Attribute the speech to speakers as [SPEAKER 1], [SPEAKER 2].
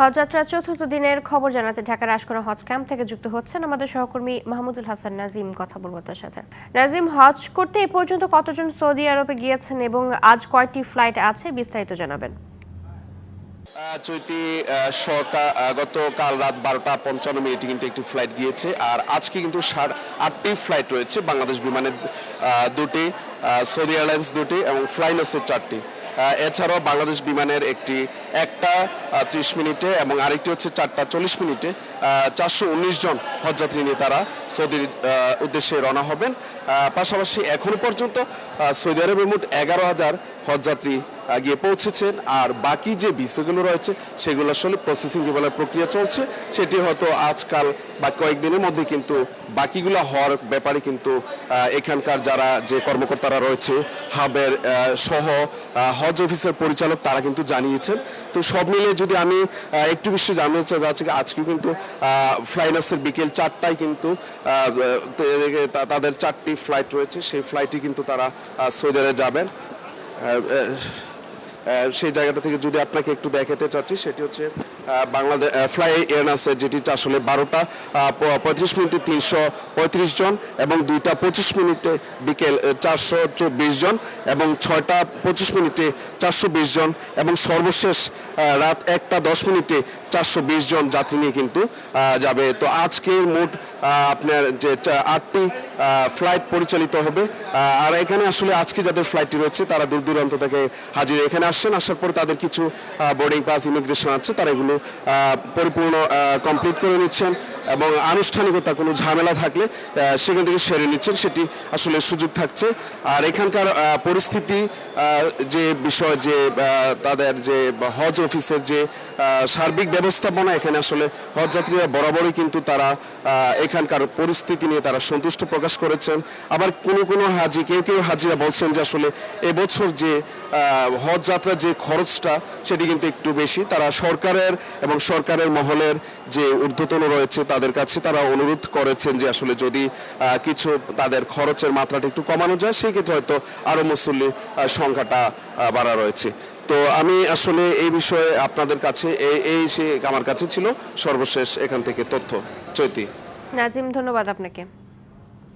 [SPEAKER 1] হজযাত্রার চতুর্থ দিনের খবর জানাতে ঢাকার আশকোনা হজ ক্যাম্প থেকে যুক্ত হচ্ছেন আমাদের সহকর্মী মাহমুদুল হাসান নাজিম কথা বলব তার সাথে। নাজিম, হজ করতে এ পর্যন্ত কতজন সৌদি আরবে গিয়েছেন এবং আজ কয়টি ফ্লাইট আছে বিস্তারিত জানাবেন।
[SPEAKER 2] চৈতি গতকাল রাত বারোটা পঞ্চান্ন মিনিটে কিন্তু একটি ফ্লাইট গিয়েছে আর আজকে কিন্তু সাত আটটি ফ্লাইট রয়েছে, বাংলাদেশ বিমানের দুটি সৌদি এয়ারলাইন্স দুটি এবং ফ্লাইনাসের চারটি। এছাড়াও বাংলাদেশ বিমানের একটি একটা ত্রিশ মিনিটে এবং আরেকটি হচ্ছে চারটা চল্লিশ মিনিটে চারশো উনিশ জন হজযাত্রী নিয়ে তারা সৌদির উদ্দেশ্যে রওনা হবেন। পাশাপাশি এখনও পর্যন্ত সৌদি আরবে মোট এগারো হাজার হজযাত্রী গিয়ে পৌঁছেছেন। আর বাকি যে বিষয়গুলো রয়েছে, সেগুলো আসলে প্রসেসিং যে বলে প্রক্রিয়া চলছে, সেটি হয়তো আজকাল বা কয়েকদিনের মধ্যে কিন্তু বাকিগুলো হওয়ার ব্যাপারে কিন্তু এখানকার যারা যে কর্মকর্তারা রয়েছে, হাবের সহ হজ অফিসের পরিচালক, তারা কিন্তু জানিয়েছেন। তো সব মিলিয়ে যদি আমি একটু বিষয় জানতে চাই যাচ্ছে আজকে কিন্তু ফ্লাইনাসের বিকেল চারটায় কিন্তু তাদের চারটি ফ্লাইট রয়েছে। সেই ফ্লাইটে কিন্তু তারা সৌদি আরবে যাবেন। সেই জায়গাটা থেকে যদি আপনাকে একটু দেখাতে চাচ্ছি সেটি হচ্ছে বাংলাদেশ ফ্লাই এয়ারনাসের যেটি আসলে বারোটা পঁয়ত্রিশ মিনিটে তিনশো পঁয়ত্রিশ জন এবং দুইটা পঁচিশ মিনিটে বিকেল চারশো চব্বিশ জন এবং ছয়টা পঁচিশ মিনিটে চারশো বিশ জন এবং সর্বশেষ রাত একটা দশ মিনিটে চারশো বিশ জন যাত্রী নিয়ে কিন্তু যাবে। তো আজকের মোট আপনার যে আটটি ফ্লাইট পরিচালিত হবে। আর এখানে আসলে আজকে যাদের ফ্লাইটটি রয়েছে, তারা দূর দূরান্ত থেকে হাজির। এখানে আসছেন, আসার পরে তাদের কিছু বোর্ডিং পাস ইমিগ্রেশন আছে, তারা এগুলো পরিপূর্ণ কমপ্লিট করে নিচ্ছেন। এবং আনুষ্ঠানিকতা কোনো ঝামেলা থাকলে সেখান থেকে সেরে নিচ্ছেন, সেটি আসলে সুযোগ থাকছে। আর এখানকার পরিস্থিতি যে বিষয়, যে তাদের যে হজ অফিসের যে সার্বিক ব্যবস্থাপনা, এখানে আসলে হজ যাত্রীরা বরাবরই কিন্তু তারা এখানকার পরিস্থিতি নিয়ে তারা সন্তুষ্ট প্রকাশ করেছেন। আবার কোনো কোনো হাজি, কেউ কেউ হাজিরা বলছেন যে আসলে এবছর যে হজ যাত্রার যে খরচটা, সেটি কিন্তু একটু বেশি। তারা সরকারের এবং সরকারের মহলের যে ঊর্ধ্বতন রয়েছে, তাদের কাছে তারা অনুরোধ করেছেন যে আসলে যদি কিছু তাদের খরচের মাত্রাটা একটু কমানো যায়, সেই ক্ষেত্রে হয়তো আরও মুসল্লি সংখ্যাটা বাড়া রয়েছে। তো আমি আসলে এই বিষয়ে আপনাদের কাছে, এই- এই সে আমার কাছে ছিল। সর্বশেষ এখান থেকে তথ্য, চৈতি।
[SPEAKER 1] নাজিম, ধন্যবাদ আপনাকে।